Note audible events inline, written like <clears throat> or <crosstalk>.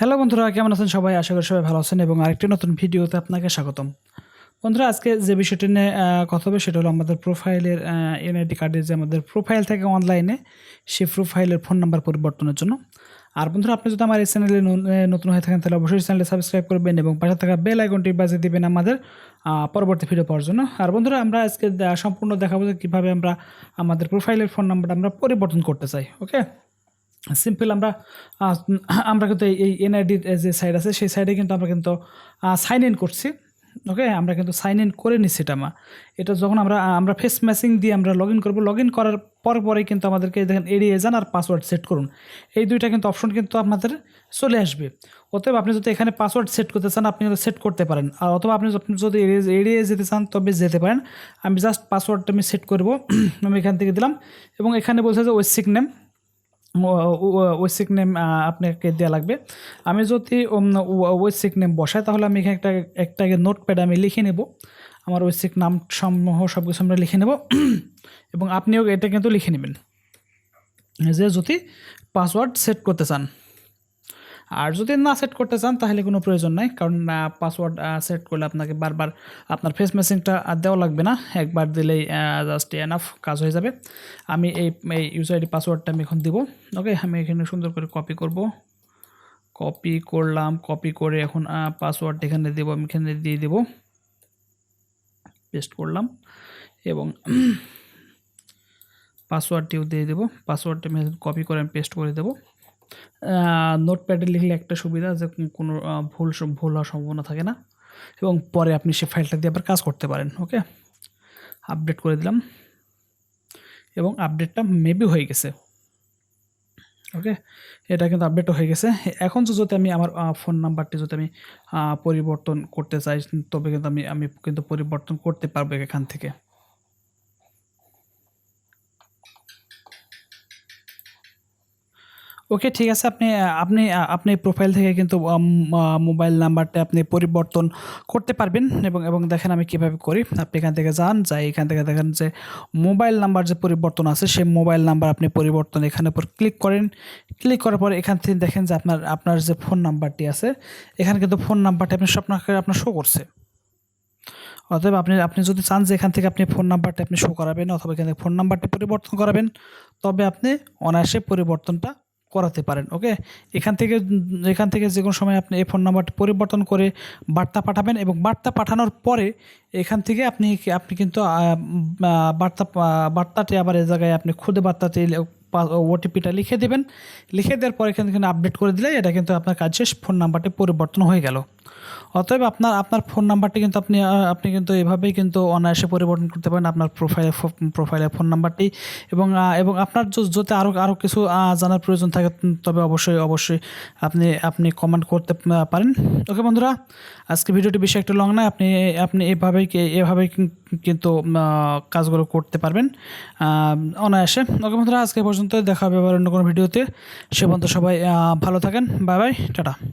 Hello বন্ধুরা, কেমন আছেন সবাই? আশা করি সবাই ভালো আছেন এবং আরেকটি নতুন ভিডিওতে আপনাকে স্বাগতম। বন্ধুরা, আজকে যে বিষয়টি নিয়ে কথা হবে সেটা হলো আমাদের প্রোফাইলের এনআইডি কার্ডের যে আমাদের প্রোফাইল থাকে অনলাইনে, সেই প্রোফাইলের ফোন নাম্বার পরিবর্তনের জন্য। আর বন্ধুরা, আপনি যদি আমার এই চ্যানেলে নতুন হয়ে থাকেন, তাহলে অবশ্যই চ্যানেলে সাবস্ক্রাইব করবেন এবং পাশে থাকা বেল আইকনটি বাজিয়ে দিবেন আমাদের পরবর্তী ভিডিও পাওয়ার জন্য। আর বন্ধুরা, আমরা আজকে সম্পূর্ণ দেখাবো যে কীভাবে আমরা আমাদের প্রোফাইলের ফোন নাম্বারটা আমরা পরিবর্তন করতে চাই, ওকে? সিম্পল আমরা আমরা কিন্তু এই- এনআইডির যে সাইড আছে, সেই সাইডে কিন্তু আমরা কিন্তু সাইন ইন করছি ওকে আমরা কিন্তু সাইন ইন করে নিচ্ছি এটা মা এটা যখন আমরা আমরা ফেস ম্যাচিং দিয়ে আমরা লগ ইন করব লগ ইন করার পর পরে কিন্তু আমাদেরকে দেখেন এড়িয়ে যান আর পাসওয়ার্ড সেট করুন। এই দুইটা কিন্তু অপশন কিন্তু আপনাদের চলে আসবে। অতএব আপনি যদি এখানে পাসওয়ার্ড সেট করতে চান, আপনি সেট করতে পারেন। আর অথবা আপনি আপনি যদি এড়িয়ে এড়িয়ে যেতে চান তবে যেতে পারেন। আমি জাস্ট পাসওয়ার্ডটা আমি সেট করব, <clears throat> আমি এখান থেকে দিলাম। এবং এখানে বলছে যে ওয়েসিক নেম ওয়েসিক নেম আপনাকে দেওয়া লাগবে। আমি যদি ওয়েসিক নেম বসাই, তাহলে আমি এখানে একটা একটা নোট প্যাড আমি লিখে নেব। আমার ওয়েসিক নাম সমূহ সব কিছু আমরা লিখে নেব। <clears throat> এবং আপনিও এটা কিন্তু লিখে নেবেন। যে যদি পাসওয়ার্ড সেট করতে চান। আর যদি না সেট করতে চান, তাহলে কোনো প্রয়োজন নাই। কারণ পাসওয়ার্ড সেট করলে আপনাকে বারবার আপনার ফেস মেসিংটা দেওয়া লাগবে না। একবার দিলেই জাস্ট এনাফ কাজ হয়ে যাবে। আমি এই এই ইউজার আইডি পাসওয়ার্ডটা আমি এখন দিব। ওকে আমি এখানে সুন্দর করে কপি করব। কপি করলাম কপি করে এখন পাসওয়ার্ড এখানে দেবো, আমি এখানে দিয়ে দেবো। পেস্ট করলাম এবং <clears throat> পাসওয়ার্ডটিও দিয়ে দেবো। পাসওয়ার্ডটা আমি কপি করে, আমি পেস্ট করে দেবো। নোটপ্যাডে লিখলে একটা সুবিধা যে কোনো ভুল ভুল হওয়ার সম্ভাবনা থাকে না। এবং পরে আপনি সে ফাইলটা দিয়ে আবার কাজ করতে পারেন ওকে আপডেট করে দিলাম। এবং আপডেটটা মেবি হয়ে গেছে ওকে এটা কিন্তু আপডেট হয়ে গেছে। এখন তো যদি আমি আমার ফোন নাম্বারটি যদি আমি পরিবর্তন করতে চাই, তবে কিন্তু আমি আমি কিন্তু পরিবর্তন করতে পারব এখান থেকে। ওকে ঠিক আছে। আপনি আপনি আপনি প্রোফাইল থেকে কিন্তু মোবাইল নাম্বারটা আপনি পরিবর্তন করতে পারবেন এবং এবং দেখেন আমি কীভাবে করি। আপনি এখান থেকে যান, যাই এখান থেকে দেখেন যে মোবাইল নাম্বার যে পরিবর্তন আছে, সেই মোবাইল নাম্বার আপনি পরিবর্তন এখানে উপর ক্লিক করেন। ক্লিক করার পরে এখান থেকে দেখেন যে আপনার আপনার যে ফোন নাম্বারটি আছে, এখানে কিন্তু ফোন নাম্বারটি আপনি আপনাকে আপনার শো করছে। অতএব আপনি আপনি যদি চান যে এখান থেকে আপনি ফোন নাম্বারটা আপনি শো করাবেন অথবা এখান থেকে ফোন নাম্বারটি পরিবর্তন করাবেন, তবে আপনি অনায়াসে পরিবর্তনটা করাতে পারেন ওকে এখান থেকে এখান থেকে যে কোনো সময় আপনি এই ফোন নাম্বারটি পরিবর্তন করে বার্তা পাঠাবেন এবং বার্তা পাঠানোর পরে এখান থেকে আপনি আপনি কিন্তু বার্তা বার্তাটি আবার এ জায়গায় আপনি খুদে বার্তাটি ওটিপিটা লিখে দেবেন। লিখে দেওয়ার পরে এখান আপডেট করে দিলে এটা কিন্তু আপনার কাজ শেষ ফোন নাম্বারটি পরিবর্তন হয়ে গেল। অতএব আপনার আপনার ফোন নাম্বারটি কিন্তু আপনি আপনি কিন্তু এভাবেই কিন্তু অনায়াসে পরিবর্তন করতে পারেন আপনার প্রোফাইলে প্রোফাইলে ফোন নাম্বারটি এবং এবং আপনার যদি আরও আরও কিছু জানার প্রয়োজন থাকে তবে অবশ্যই অবশ্যই আপনি আপনি কমেন্ট করতে পারেন। ওকে বন্ধুরা, আজকে ভিডিওটি বেশি একটা লং নয়, আপনি আপনি এভাবেই এভাবেই কিন্তু কাজগুলো করতে পারবেন অনায়াসে। ওকে বন্ধুরা, আজকে পর্যন্ত দেখা হবে আবার অন্য কোনো ভিডিওতে। সে পর্যন্ত সবাই ভালো থাকেন, বাই বাই, টাটা।